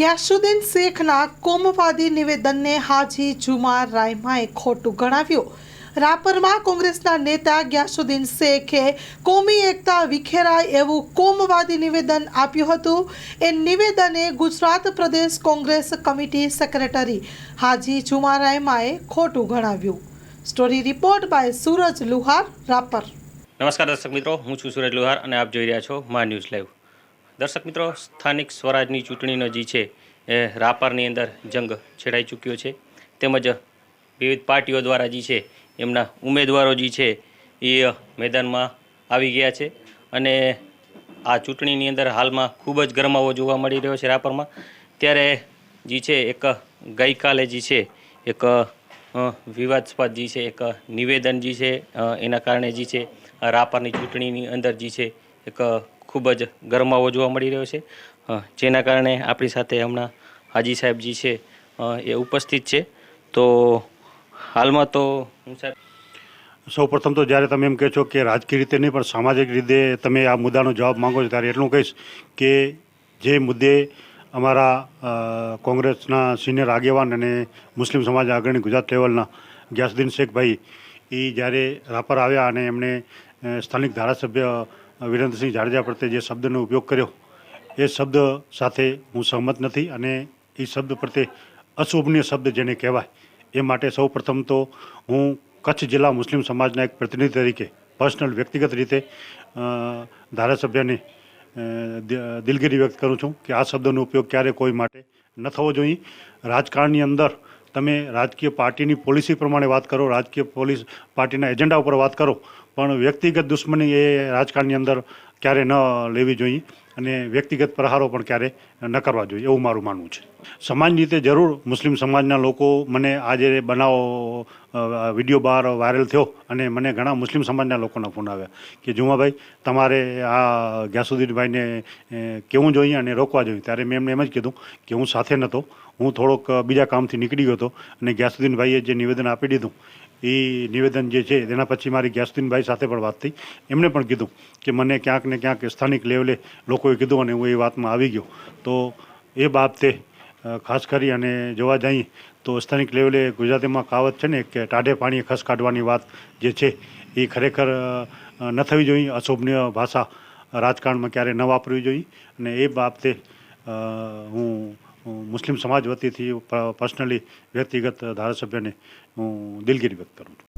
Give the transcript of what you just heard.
ગ્યાસુદ્દીન શેખના કોમવાદી નિવેદનને હાજી જુમાર રાયમાએ ખોટું ગણાવ્યું. રાપરમાં કોંગ્રેસના નેતા ગ્યાસુદ્દીન શેખે કોમી એકતા વિખેરાય એવું કોમવાદી નિવેદન આપ્યું હતું. એ નિવેદને ગુજરાત પ્રદેશ કોંગ્રેસ કમિટી સેક્રેટરી હાજી જુમાર રાયમાએ ખોટું ગણાવ્યું. Story report by Suraj Luhar, Rapar. નમસ્કાર દર્શક મિત્રો, હું છું સુરજ લુહાર અને આપ જોઈ રહ્યા છો મા ન્યૂઝ લાઈવ. દર્શક મિત્રો, સ્થાનિક સ્વરાજની ચૂંટણીનો જે છે. એ રાપરની અંદર જંગ છેડાઈ ચૂક્યો છે. તેમજ વિવિધ પાર્ટીઓ દ્વારા જે છે, એમના ઉમેદવારો જે છે, એ મેદાનમાં આવી ગયા છે. અને આ ચૂંટણીની અંદર હાલમાં ખૂબ જ ગરમાવો જોવા મળી રહ્યો છે રાપરમાં. ત્યારે જે છે, એક ગઈકાલે જે છે, એક વિવાદસ્પદ જે છે, એક નિવેદન જે છે એના કારણે જે છે, રાપરની ચૂંટણીની અંદર જે છે, એક ખૂબ જ ગરમાવો જોવા મળી રહ્યો છે. જેના કારણે આપણી સાથે હમણાં હાજી સાહેબજી છે. એ ઉપસ્થિત છે. તો હાલમાં તો હું સાહેબ સૌ પ્રથમ તો જ્યારે તમે એમ કહો છો કે રાજકીય રીતે નહીં, પણ સામાજિક રીતે તમે આ મુદ્દાનો જવાબ માંગો છો, ત્યારે એટલું કહીશ કે જે મુદ્દે અમારા કોંગ્રેસના સિનિયર આગેવાન અને મુસ્લિમ સમાજ આગળની ગુજરાત લેવલના ગ્યાસુદ્દીન શેખભાઈ એ જ્યારે રાપર આવ્યા અને એમણે સ્થાનિક ધારાસભ્ય વિરેન્દ્રસિંહ જાડેજા પ્રત્યે જે શબ્દનો ઉપયોગ કર્યો, એ શબ્દ સાથે હું સહમત નથી અને એ શબ્દ પ્રત્યે અશોભનીય શબ્દ જેને કહેવાય, એ માટે સૌ પ્રથમ તો હું કચ્છ જિલ્લા મુસ્લિમ સમાજના એક પ્રતિનિધિ તરીકે પર્સનલ વ્યક્તિગત રીતે ધારાસભ્યને દિલગીરી વ્યક્ત કરું છું કે આ શબ્દનો ઉપયોગ ક્યારે કોઈ માટે ન થવો જોઈએ. રાજકારણની અંદર તમે રાજકીય પાર્ટીની પોલિસી પ્રમાણે વાત કરો, રાજકીય પોલીસ પાર્ટીના એજન્ડા ઉપર વાત કરો, પણ વ્યક્તિગત દુશ્મની એ રાજકારણની અંદર ક્યારે ન લેવી જોઈએ અને વ્યક્તિગત પ્રહારો પણ ક્યારે ન કરવા જોઈએ, એવું મારું માનવું છે. સમાજ રીતે જરૂર મુસ્લિમ સમાજના લોકો મને આજે બનાવો વીડિયો બહાર વાયરલ થયો અને મને ઘણા મુસ્લિમ સમાજના લોકોના ફોન આવ્યા કે, જુમાભાઈ, તમારે આ ગ્યાસુદ્દીનભાઈને કહેવું જોઈએ અને રોકવા જોઈએ? ત્યારે મેં એમને એમ જ કીધું કે, હું સાથે નહોતો હું થોડોક બીજા કામથી નીકળી ગયો હતો અને ગ્યાસુદ્દીનભાઈએ જે નિવેદન આપી દીધું એ નિવેદન જે છે, તેના પછી મારી ગ્યાસુદ્દીનભાઈ સાથે પણ વાત થઈ. એમણે પણ કીધું કે, મને ક્યાંક ને ક્યાંક સ્થાનિક લેવલે લોકોએ કીધું અને હું એ વાતમાં આવી ગયો. તો એ બાબતે ખાસ કરી અને જોવા જઈએ તો સ્થાનિક લેવલે ગુજરાતીમાં કહાવત છે ને કે ટાઢે પાણીએ ખસ કાઢવાની વાત જે છે, એ ખરેખર ન થવી જોઈએ. અશોભનીય ભાષા રાજકારણમાં ક્યારેય ન વાપરવી જોઈએ. અને એ બાબતે હું મુસ્લિમ સમાજ વતીથી પર્સનલી વ્યક્તિગત ધારાસભ્યને હું દિલગીરી વ્યક્ત કરું છું.